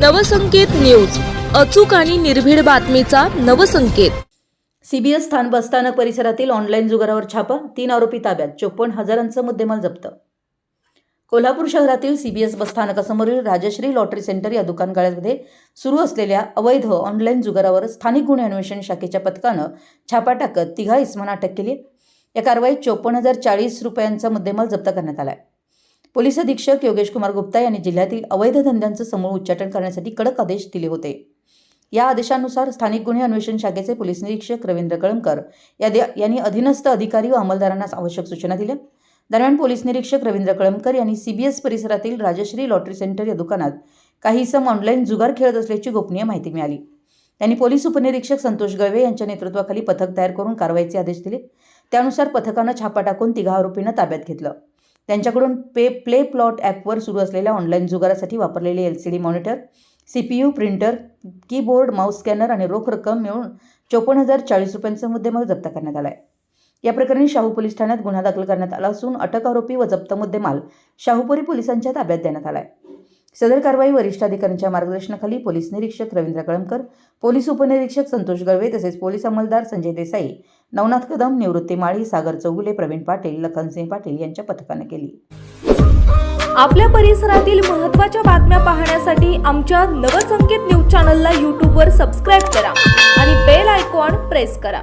Navsanket news. अचूक आणि निर्भीड बातमीचा नवसंकेत. सीबीएस स्थान बसस्थानक परिसरातील ऑनलाईन जुगारावर छापा तीन आरोपी ताब्यात चोपन्न हजारांचं मुद्देमाल जप्त. कोल्हापूर शहरातील सीबीएस बसस्थानकासमोरील राजश्री लॉटरी सेंटर या दुकानगाळ्यामध्ये सुरू असलेल्या अवैध ऑनलाईन जुगारावर स्थानिक गुन्हे अन्वेषण शाखेच्या पथकानं छापा टाकत तिघा इसमांना अटक केली या कारवाईत चोपन्न हजार चाळीस रुपयांचा मुद्देमाल जप्त करण्यात आला आहे पोलीस अधीक्षक योगेश कुमार गुप्ता यांनी जिल्ह्यातील अवैध धंद्यांचं समूळ उच्चाटन करण्यासाठी कडक आदेश दिले होते. या आदेशानुसार स्थानिक गुन्हे अन्वेषण शाखेचे पोलीस निरीक्षक रवींद्र कळमकर या यांनी अधीनस्थ अधिकारी व अंमलदारांना आवश्यक सूचना दिल्या. दरम्यान पोलीस निरीक्षक रवींद्र कळमकर यांनी सीबीएस परिसरातील राजश्री लॉटरी सेंटर या दुकानात काही सम ऑनलाईन जुगार खेळत असल्याची गोपनीय माहिती मिळाली. त्यांनी पोलीस उपनिरीक्षक संतोष गळवे यांच्या नेतृत्वाखाली पथक तयार करून कारवाईचे आदेश दिले. त्यानुसार पथकानं छापा टाकून तिघा आरोपींना ताब्यात घेतलं. त्यांच्याकडून पे प्ले प्लॉट ॲपवर सुरू असलेल्या ऑनलाईन जुगारासाठी वापरलेले L C D monitor C P U printer keyboard mouse scanner आणि रोख रक्कम मिळून चोपन्न हजार चाळीस रुपयांचा मुद्देमाल जप्त करण्यात आला आहे या प्रकरणी शाहू पोलीस ठाण्यात गुन्हा दाखल करण्यात आला असून अटक आरोपी व जप्त मुद्देमाल शाहूपुरी पोलिसांच्या ताब्यात देण्यात आला आहे सदर कारवाई वरिष्ठ अधिकाऱ्यांच्या मार्गदर्शनाखाली पोलीस निरीक्षक रवींद्र कळमकर पोलीस उपनिरीक्षक संतोष गळवे तसेच पोलीस अंमलदार संजय देसाई नवनाथ कदम निवृत्ती माळी सागर चौगुले प्रवीण पाटील लखनसिंह पाटील यांच्या पथकाने केली. आपल्या परिसरातील महत्त्वाच्या बातम्या पाहण्यासाठी आमच्या नवसंकेत न्यूज चॅनलला यूट्यूबवर सबस्क्राईब करा आणि बेल आयकॉन प्रेस करा.